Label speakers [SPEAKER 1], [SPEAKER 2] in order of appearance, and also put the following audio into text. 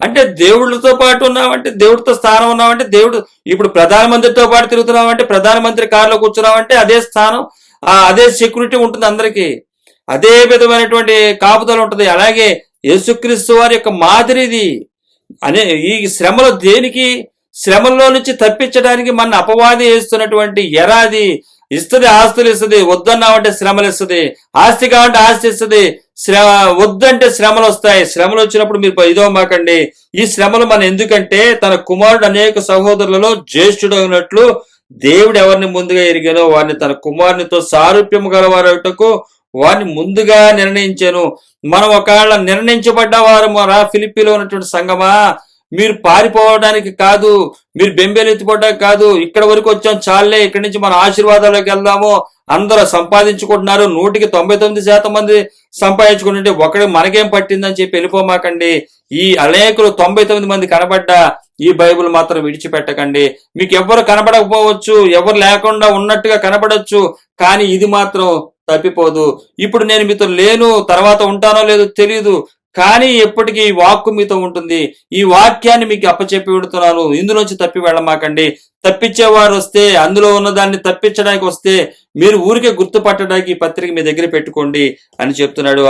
[SPEAKER 1] అంటే దేవుళ్ళతో పాటు ఉన్నామంటే దేవుడితో స్థానం ఉన్నామంటే దేవుడు ఇప్పుడు ప్రధానమంత్రితో పాటు తిరుగుతున్నామంటే ప్రధానమంత్రి కారులో కూర్చున్నామంటే అదే స్థానం అదే సెక్యూరిటీ ఉంటుంది అందరికీ. అదే విధమైనటువంటి కాపుదలు ఉంటుంది. అలాగే యేసుక్రీస్తు వారి యొక్క మాదిరిది అనే ఈ శ్రమలో దేనికి? శ్రమల్లో నుంచి తప్పించడానికి మన అపవాది వేస్తున్నటువంటి ఎరాది. ఇస్తుంది ఆస్తులు ఇస్తుంది వద్దన్నామంటే శ్రమలు ఇస్తుంది ఆస్తి కావాలంటే ఆస్తి ఇస్తుంది. శ్రమ వద్దంటే శ్రమలు వస్తాయి. శ్రమలు వచ్చినప్పుడు మీరు ఇదో మాకండి. ఈ శ్రమలు మన ఎందుకంటే తన కుమారుడు అనేక సహోదరులలో జ్యేష్ఠుడు అయినట్లు దేవుడు ఎవరిని ముందుగా ఎరిగానో వారిని తన కుమారునితో సారూప్యము గలవారటకు వారిని ముందుగా నిర్ణయించాను. మనం ఒకవేళ నిర్ణయించబడ్డ వారు రా ఫిలిపిలో ఉన్నటువంటి సంగమా మీరు పారిపోవడానికి కాదు మీరు బెంబేలెత్తిపోవడానికి కాదు ఇక్కడ వరకు వచ్చాం చాలే ఇక్కడి నుంచి మన ఆశీర్వాదాలకు వెళ్దాము. అందరూ సంపాదించుకుంటున్నారు నూటికి తొంభై తొమ్మిది శాతం మంది సంపాదించుకుంటుంటే ఒకటి మనకేం పట్టిందని చెప్పి వెళ్ళిపోమాకండి. ఈ అనేకులు తొంభై తొమ్మిది మంది కనబడ్డా ఈ బైబిల్ మాత్రం విడిచిపెట్టకండి. మీకు ఎవరు కనబడకపోవచ్చు ఎవరు లేకుండా ఉన్నట్టుగా కనబడొచ్చు కానీ ఇది మాత్రం తప్పిపోదు. ఇప్పుడు నేను మీతో లేను తర్వాత ఉంటానో లేదో తెలియదు కానీ ఎప్పటికీ ఈ వాక్కు మీతో ఉంటుంది. ఈ వాక్యాన్ని మీకు అప్పచెప్పి పెడుతున్నాను ఇందులోంచి తప్పి వెళ్ళమాకండి. తప్పించేవారు వస్తే అందులో ఉన్న దాన్ని తప్పించడానికి వస్తే మీరు ఊరికే గుర్తుపట్టడానికి ఈ పత్రిక మీ దగ్గర పెట్టుకోండి అని చెప్తున్నాడు.